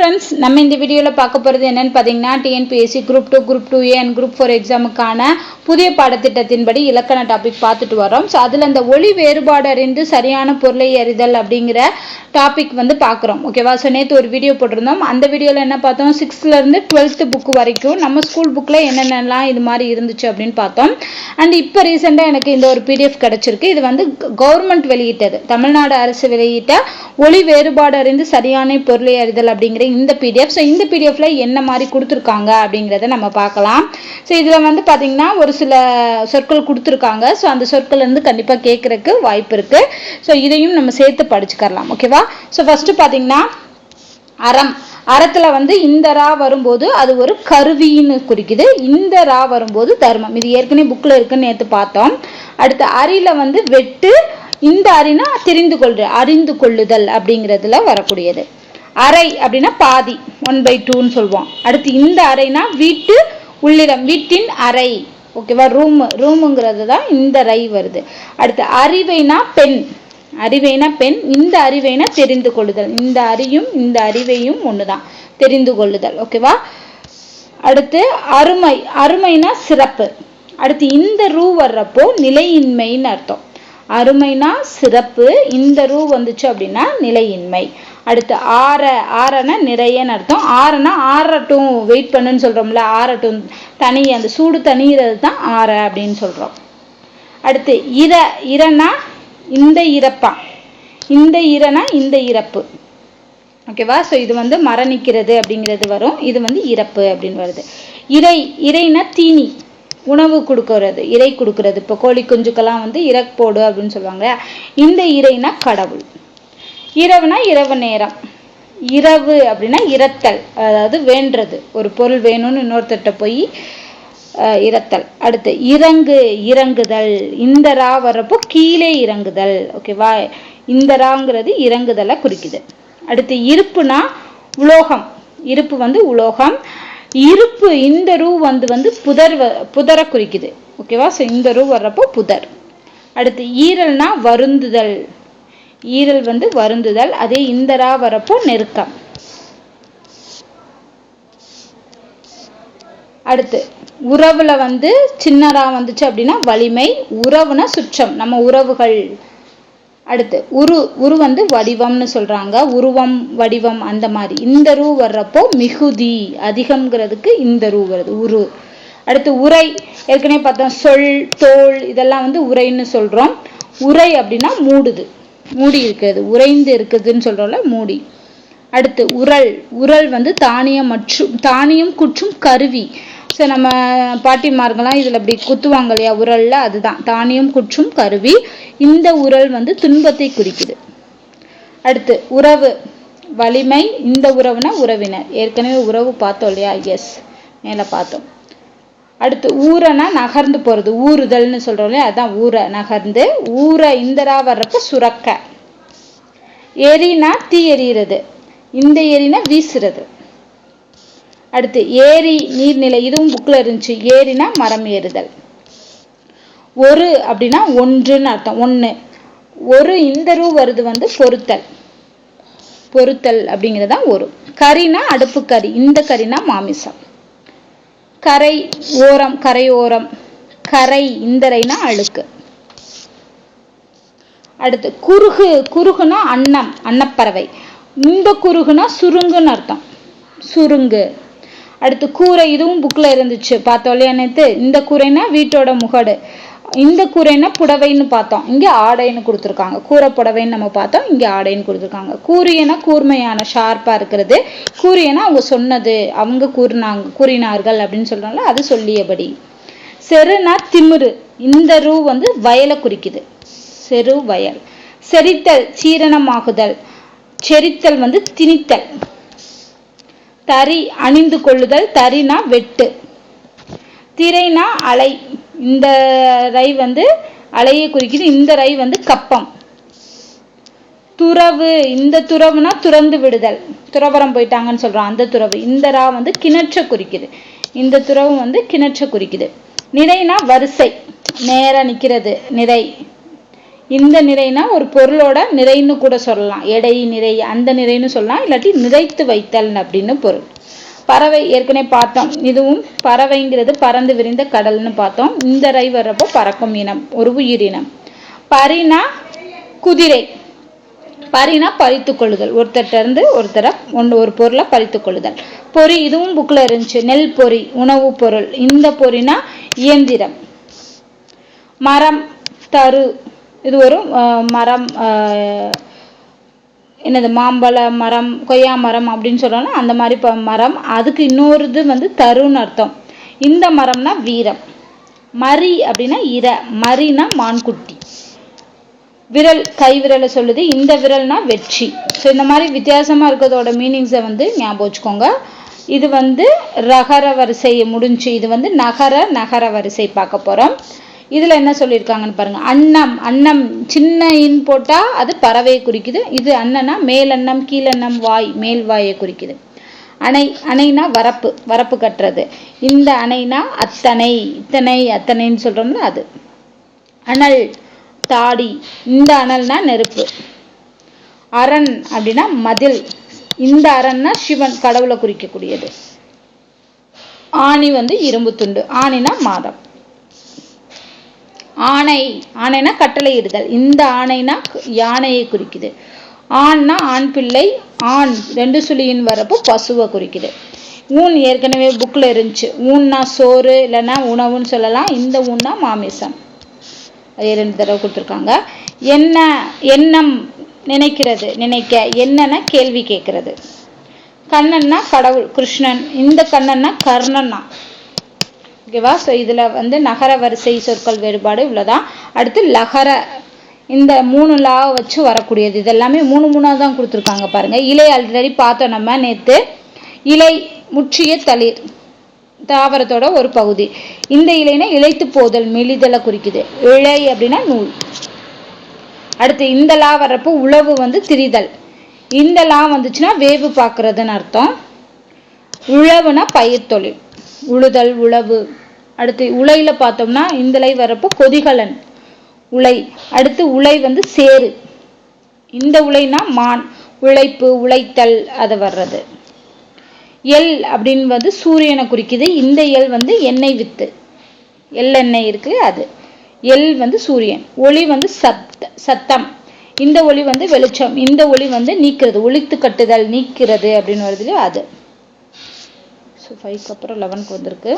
Friends நம்ம இந்த வீடியோவில் பார்க்க போகிறது என்னன்னு பார்த்தீங்கன்னா TNPSC group two group two A and group four எக்ஸாமுக்கான புதிய பாடத்திட்டத்தின்படி இலக்கண டாபிக் பார்த்துட்டு வரோம். ஸோ அதில் அந்த ஒளி வேறுபாடு அறிந்து சரியான பொருளை அறிதல் அப்படிங்கிற டாபிக் வந்து பார்க்குறோம். ஓகேவா ஸோ நேற்று ஒரு வீடியோ போட்டிருந்தோம். அந்த வீடியோவில் என்ன பார்த்தோம்? சிக்ஸ்த்லேருந்து டுவெல்த்து புக்கு வரைக்கும் நம்ம ஸ்கூல் புக்கில் என்னென்னலாம் இது மாதிரி இருந்துச்சு அப்படின்னு பார்த்தோம். அண்ட் இப்போ ரீசெண்டாக எனக்கு இந்த ஒரு பிடிஎஃப் கிடச்சிருக்கு. இது வந்து கவர்மெண்ட் வெளியிட்டது. தமிழ்நாடு அரசு வெளியிட்ட ஒளி வேறுபாடு அறிந்து சரியான பொருளை அறிதல் அப்படிங்கிற இந்த பிடிஎஃப் ஸோ இந்த பிடிஎஃப்ல என்ன மாதிரி கொடுத்துருக்காங்க அப்படிங்கிறத நம்ம பார்க்கலாம். ஸோ இதில் வந்து பார்த்தீங்கன்னா ஒரு சில சொற்கள் கொடுத்துருக்காங்க. ஸோ அந்த சொற்கள் வந்து கண்டிப்பாக கேட்குறக்கு வாய்ப்பு இருக்குது ஸோ இதையும் நம்ம சேர்த்து படிச்சுக்கரலாம் ஓகேவா ஸோ ஃபஸ்ட்டு பார்த்தீங்கன்னா அறம். அறத்தில் வந்து இந்த ரா வரும்போது அது ஒரு கருவின்னு குறிக்குது. இந்த ரா வரும்போது தர்மம். இது ஏற்கனவே புக்கில் இருக்குன்னு நேற்று பார்த்தோம். அடுத்து அரியில் வந்து வெட்டு இந்த அறினா தெரிந்து கொள்ற அறிந்து கொள்ளுதல் அப்படிங்கிறதுல வரக்கூடியது. அறை அப்படின்னா பாதி ஒன் பை டூன்னு சொல்லுவோம். அடுத்து இந்த அறைனா வீட்டு உள்ளிடம் வீட்டின் அறை. ஓகேவா ரூம் ரூமுங்கிறது தான் இந்த ரை வருது. அடுத்து அறிவைனா பெண். அறிவைனா பெண் இந்த அறிவைனா தெரிந்து கொள்ளுதல். இந்த அறியும் இந்த அறிவையும் ஒன்று தான் தெரிந்து கொள்ளுதல். ஓகேவா அடுத்து அருமை. அருமைனா சிறப்பு. அடுத்து இந்த ரூ வர்றப்போ நிலையின்மைன்னு அர்த்தம். அருமைனா சிறப்பு இந்த ரூ வந்துச்சு அப்படின்னா நிலையின்மை. அடுத்து ஆற ஆறனா நிறையன்னு அர்த்தம். ஆறனா ஆறட்டும் வெயிட் பண்ணுன்னு சொல்கிறோம்ல ஆறட்டும் தனி அந்த சூடு தனிகிறது தான் ஆற அப்படின்னு சொல்கிறோம் அடுத்து இர இரனா இந்த இறப்பா. இந்த இறனா இந்த இறப்பு. ஓகேவா? ஸோ இது வந்து மரணிக்கிறது அப்படிங்கிறது வரும். இது வந்து இறப்பு அப்படின்னு வருது. இறை இறைனா தீனி. உணவு கொடுக்கறது இறை கொடுக்கறது. இப்போ கோழி குஞ்சுக்கெல்லாம் வந்து இறப்போடு அப்படின்னு சொல்லுவாங்க இந்த இறைனா கடவுள். இரவுனா இரவு நேரம். இரவு அப்படின்னா இரத்தல் அதாவது வேண்டுறது. ஒரு பொருள் வேணும்னு இன்னொருத்தட்ட போய் இரத்தல். அடுத்து இறங்கு இறங்குதல். இந்த ரா வர்றப்போ கீழே இறங்குதல். ஓகேவா இந்த ராங்கிறது இறங்குதலை குறிக்குது. அடுத்து இருப்புனா உலோகம். இருப்பு வந்து உலோகம். இருப்பு இந்த ரூ வந்து வந்து புதர் புதரை குறிக்குது. ஓகேவா ஸோ இந்த ரூ வர்றப்போ புதர். அடுத்து ஈரல்னா வருந்துதல். ஈரல் வந்து வருந்துதல். அதே இந்த ரா வரப்போ நெருக்கம். அடுத்து உறவுல வந்து சின்னரா வந்துச்சு அப்படின்னா வலிமை உறவுனா சுற்றம். நம்ம உறவுகள். அடுத்து உரு உரு வந்து வடிவம்னு சொல்கிறாங்க உருவம் வடிவம் அந்த மாதிரி. இந்த ரூ வர்றப்போ மிகுதி அதிகம்ங்கிறதுக்கு இந்த ரூ வருது உரு. அடுத்து உரை. ஏற்கனவே பார்த்தோம் சொல் தோல் இதெல்லாம் வந்து உரைன்னு சொல்கிறோம் உரை அப்படின்னா மூடுது. மூடி இருக்கிறது. உறைந்து இருக்குதுன்னு சொல்கிறோம்ல மூடி. அடுத்து உரல் உரல் வந்து தானியம் மற்றும் தானியம் குற்றும் கருவி. ஸோ நம்ம பாட்டிமார்கள்லாம் இதில் இப்படி குத்துவாங்க இல்லையா? உரலில் அதுதான். தானியம் குற்றும் கருவி. இந்த உரல் வந்து துன்பத்தை குறிக்குது. அடுத்து உறவு. வலிமை இந்த உறவுனா உறவினர். ஏற்கனவே உறவு பார்த்தோம் இல்லையா? எஸ் மேலே பார்த்தோம். அடுத்து ஊரனா நகர்ந்து போகிறது ஊறுதல்னு சொல்கிறோம் இல்லையா? அதான் ஊரை நகர்ந்து. ஊரை இந்தரா வர்றப்ப சுரக்க. எரினா தீ எறிகிறது இந்த எரினா வீசுறது. அடுத்து ஏரி நீர்நிலை இதுவும் புக்கில் இருந்துச்சு. ஏரினா மரம் ஏறுதல். ஒரு அப்படின்னா ஒன்றுன்னு அர்த்தம். ஒன்று ஒரு இந்த ரூ வருது வந்து பொருத்தல். பொருத்தல் அப்படிங்கிறது தான் ஒரு. கறினா அடுப்பு கறி இந்த கறினா மாமிசம். கரை ஓரம் கரை ஓரம். கரை இந்தரைனா அழுக்கு. அடுத்து குறுகு குறுகுனா அன்னம் அன்னப்பறவை. இந்த குறுகுனா சுருங்குன்னு அர்த்தம். சுருங்கு. அடுத்து கூரை இதுவும் புக்கில் இருந்துச்சு. பார்த்தோம் இல்லையா நேற்று இந்த கூரைனா வீட்டோட முகடு. இந்த கூரைன்னா புடவைன்னு பார்த்தோம். இங்கே ஆடைன்னு கொடுத்துருக்காங்க. கூரை புடவைன்னு நம்ம பார்த்தோம். இங்கே ஆடைன்னு கொடுத்துருக்காங்க. கூறியனா கூர்மையான ஷார்ப்பாக இருக்கிறது. கூறியனா அவங்க சொன்னது அவங்க கூறினாங்க கூறினார்கள் அப்படின்னு சொல்கிறாங்களோ அது சொல்லியபடி. செருனா திமிரு. இந்த ரூ வந்து வயலை குறிக்குது. செரு வயல். செரித்தல் சீரணமாகுதல். செரித்தல் வந்து திணித்தல். தறி அணிந்து கொள்ளுதல் தறினா வெட்டு. திரைனா அலை. இந்த ரை வந்து அலையை குறிக்குது. இந்த ரை வந்து கப்பம். துறவு. இந்த துறவுனா துறந்து விடுதல். துறவரம் போயிட்டாங்கன்னு சொல்கிறோம் அந்த துறவு. இந்த ரா வந்து கிணற்ற குறிக்குது. இந்த துறவு வந்து கிணற்ற குறிக்குது. நிறைனா வரிசை. நேராக நிற்கிறது நிறை இந்த நிறைனா ஒரு பொருளோட நிறைன்னு கூட சொல்லலாம். எடை நிறை அந்த நிறைன்னு சொல்லலாம். இல்லாட்டி நிறைத்து வைத்தல் அப்படின்னு பொருள். பறவை ஏற்கனவே பார்த்தோம். இதுவும் பறவைங்கிறது பறந்து விரிந்த கடல்னு பார்த்தோம். இந்த ரை வர்றப்போ பறக்கும் இனம் ஒரு உயிரினம் பரினா குதிரை. பரினா பறித்து கொள்ளுதல். ஒருத்தர்கிட்ட இருந்து ஒருத்தரை ஒன்று ஒரு பொருளை பறித்து கொள்ளுதல். பொறி இதுவும் புக்கில் இருந்துச்சு. நெல் பொறி உணவுப் பொருள். இந்த பொறினா இயந்திரம். மரம் தரு இது ஒரு மரம் என்னது மாம்பழ மரம் கொய்யா மரம் அப்படின்னு சொல்லணும் அந்த மாதிரி இப்போ மரம். அதுக்கு இன்னொரு இது வந்து தருன்னு அர்த்தம். இந்த மரம்னா வீரம். மரி அப்படின்னா இர. மரினா மான்குட்டி. விரல் கை விரலை சொல்லுது. இந்த விரல்னா வெற்றி. ஸோ இந்த மாதிரி வித்தியாசமாக இருக்கிறதோட மீனிங்ஸை வந்து ஞாபகம் வச்சுக்கோங்க. இது வந்து ரகர வரிசை முடிஞ்சு இது வந்து நகர நகர வரிசை பார்க்க போகிறோம் இதில் என்ன சொல்லியிருக்காங்கன்னு பாருங்கள் அன்னம் அன்னம் சின்ன இன் போட்டால் அது பறவையை குறிக்குது. இது அன்னனா மேலன்னம் கீழன்னம் வாய் மேல் வாயை குறிக்குது. அணை அணைனா வரப்பு வரப்பு கட்டுறது. இந்த அணைனா அத்தனை இத்தனை அத்தனைன்னு சொல்கிறோம்ல அது. அனல் தாடி இந்த அனல்னா நெருப்பு. அரண் அப்படின்னா மதில். இந்த அரண்னா சிவன் கடவுளை குறிக்கக்கூடியது. ஆணி வந்து இரும்பு துண்டு. ஆணினா மாதம். ஆணை ஆணைனா கட்டளையிடுதல். இந்த ஆணைனா யானையை குறிக்குது. ஆண்னா ஆண் பிள்ளை ஆண் ரெண்டு சுழியின் வரப்போ பசுவை குறிக்குது. ஊன் ஏற்கனவே புக்கில் இருந்துச்சு. ஊன்னா சோறு இல்லைன்னா உணவுன்னு சொல்லலாம். இந்த ஊன்னா மாமிசம். அதே ரெண்டு தடவை கொடுத்துருக்காங்க. என்ன எண்ணம் நினைக்கிறது நினைக்க என்னன்னா கேள்வி கேட்கறது? கண்ணன்னா கடவுள் கிருஷ்ணன். இந்த கண்ணன்னா கர்ணன்னா. ஓகேவா? ஸோ இதில் வந்து நகர வரிசை சொற்கள் வேறுபாடு இவ்வளோதான் அடுத்து லகர. இந்த மூணு லா வச்சு வரக்கூடியது. இதெல்லாமே மூணு மூணாக தான் கொடுத்துருக்காங்க பாருங்கள் இலை ஆல்ரெடி பார்த்தோம் நம்ம நேற்று இலை முற்றிய தளிர் தாவரத்தோட ஒரு பகுதி. இந்த இலைனா இழைத்து போதல் மெலிதலை குறிக்குது. இழை அப்படின்னா நூல். அடுத்து இந்த லா வர்றப்போ உழவு வந்து திரிதல். இந்த லா வந்துச்சுன்னா வேவு பார்க்கறதுன்னு அர்த்தம். உழவுனா பயிர் தொழில் உழுதல் உழவு. அடுத்து உலையில் பார்த்தோம்னா இந்த லை வரப்போ கொதிகலன் உலை. அடுத்து உலை வந்து சேரு இந்த உலைனா மான் உழைப்பு உழைத்தல் அது வர்றது. எல் அப்படின்னு வந்து சூரியனை குறிக்குது. இந்த எல் வந்து எண்ணெய் வித்து. எள்ளெண்ணெய் இருக்கு அது. எல் வந்து சூரியன். ஒளி வந்து சத் சத்தம். இந்த ஒளி வந்து வெளிச்சம். இந்த ஒளி வந்து நீக்கிறது. ஒழித்து கட்டுதல் நீக்கிறது அப்படின்னு வருது அது. ஸோ ஃபைவ்க்கு அப்புறம் லெவனுக்கு வந்திருக்கு.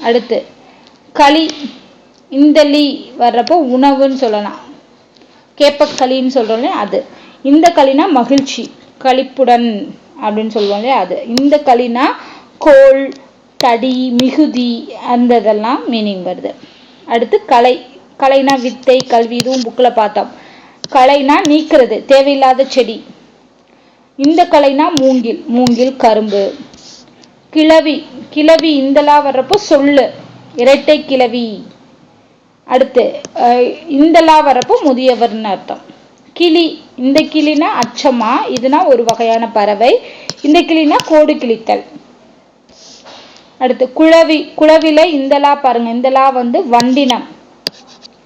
அடுத்து களி இந்த லீ வர்றப்போ உணவுன்னு சொல்லலாம். கேப்பக்களின்னு சொல்கிறோம் இல்லையா அது. இந்த களினா மகிழ்ச்சி களிப்புடன் அப்படின்னு சொல்லுவோம் இல்லையா அது. இந்த களினா கோல் தடி மிகுதி அந்த இதெல்லாம் மீனிங் வருது. அடுத்து கலை. கலைனா வித்தை கல்வி இதுவும் புக்கில் பார்த்தோம். கலைனா நீக்கிறது தேவையில்லாத செடி. இந்த கலைனா மூங்கில் மூங்கில் கரும்பு. கிளவி கிளவி இந்தலா வர்றப்போ சொல்லு. இரட்டை கிளவி அடுத்து அஹ், இந்தலா வரப்போ முதியவர்னு அர்த்தம். கிளி இந்த கிளினா அச்சமா இதுனா ஒரு வகையான பறவை. இந்த கிளினா கோடு கிழித்தல். அடுத்து குழவி குழவில இந்தலா பாருங்க இந்தலா வந்து வண்டினம்.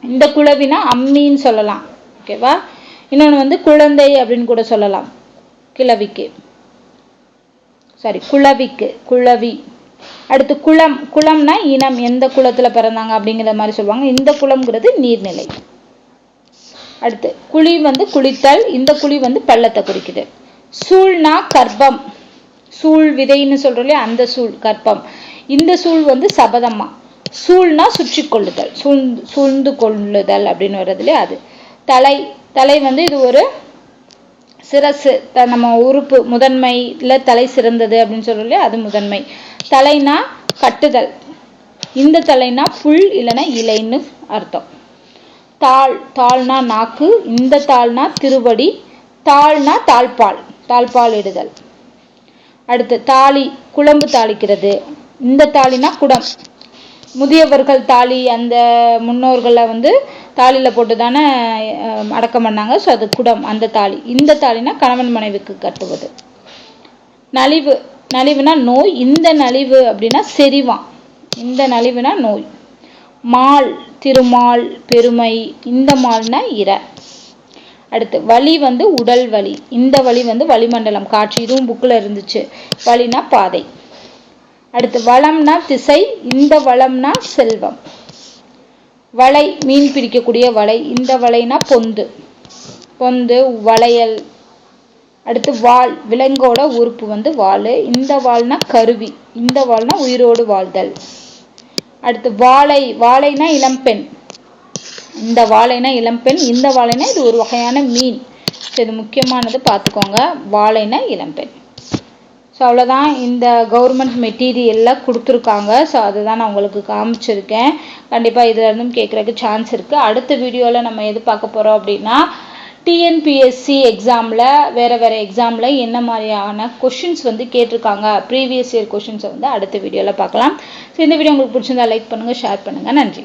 இந்த குழவினா அம்மின்னு சொல்லலாம். ஓகேவா? இன்னொன்று வந்து குழந்தை அப்படின்னு கூட சொல்லலாம் கிழவிக்கு. சாரி குளவிக்கு குளவி அடுத்து குளம் குளம்னா இனம் எந்த குளத்துல பிறந்தாங்க அப்படிங்கிற மாதிரி சொல்லுவாங்க. இந்த குளம்ங்கிறது நீர்நிலை. அடுத்து குழி வந்து குளித்தல் இந்த குழி வந்து பள்ளத்தை குறிக்குது. சூழ்னா கர்ப்பம். சூழ் விதைன்னு சொல்கிறோம் அந்த சூழ் கர்ப்பம். இந்த சூழ் வந்து சபதமா சூழ்னா சுற்றி கொள்ளுதல் சூழ்ந்து சூழ்ந்து கொள்ளுதல் அப்படின்னு வர்றது இல்லையா அது. தலை தலை வந்து இது ஒரு சிரசு த- நம்ம உறுப்பு முதன்மை இல்லை தலை சிறந்தது அப்படின்னு சொல்லலையே அது முதன்மை. தலைனா கட்டுதல். இந்த தலைனா புல் இல்லைன்னா இலைன்னு அர்த்தம். தாள் தாள்னா நாக்கு இந்த தாள்னா திருவடி தாள்னா தாழ்பால் தாழ்பால் இடுதல். அடுத்து தாலி குழம்பு தாளிக்கிறது. இந்த தாலினா குடம். முதியவர்கள் தாலி அந்த முன்னோர்களை வந்து தாலியில் போட்டு தானே அடக்கம் பண்ணாங்க. ஸோ அது குடம் அந்த தாலி. இந்த தாலினா கணவன் மனைவிக்கு கட்டுவது. நலிவு நலிவுனா நோய். இந்த நலிவு அப்படின்னா செறிவான் இந்த நலிவுனா நோய். மால் திருமால் பெருமை இந்த மால்னா இர அடுத்து வலி வந்து உடல் வலி. இந்த வலி வந்து வளிமண்டலம் காற்று இதுவும் புக்கில் இருந்துச்சு. வலினா பாதை. அடுத்து வளம்னா திசை. இந்த வளம்னா செல்வம். வலை மீன் பிடிக்கக்கூடிய வலை. இந்த வலைனா பொந்து. பொந்து வளையல். அடுத்து வால். விலங்கோட உறுப்பு வந்து வால். இந்த வால்னா கருவி. இந்த வால்னா உயிரோடு வாழ்தல். அடுத்து வாழை. வாழைனா இளம்பெண். இந்த வாழைனா இளம்பெண். இந்த வாழைனா இது ஒரு வகையான மீன். ஸோ இது முக்கியமானது பார்த்துக்கோங்க. வாழைனா இளம்பெண். ஸோ அவ்வளோதான் இந்த கவர்மெண்ட் மெட்டீரியல்லாம் கொடுத்துருக்காங்க. ஸோ அதுதான் நான் உங்களுக்கு காமிச்சிருக்கேன். கண்டிப்பாக இதில் இருந்தும் கேட்குறதுக்கு சான்ஸ் இருக்குது அடுத்த வீடியோவில் நம்ம எது பார்க்க போகிறோம் அப்படின்னா டிஎன்பிஎஸ்சி எக்ஸாமில் வேறு வேறு எக்ஸாமில் என்ன மாதிரியான கொஷின்ஸ் வந்து கேட்டிருக்காங்க. ப்ரீவியஸ் இயர் கொஷின்ஸை வந்து அடுத்த வீடியோவில் பார்க்கலாம். ஸோ இந்த வீடியோ உங்களுக்கு பிடிச்சிருந்தா லைக் பண்ணுங்கள் ஷேர் பண்ணுங்கள் நன்றி.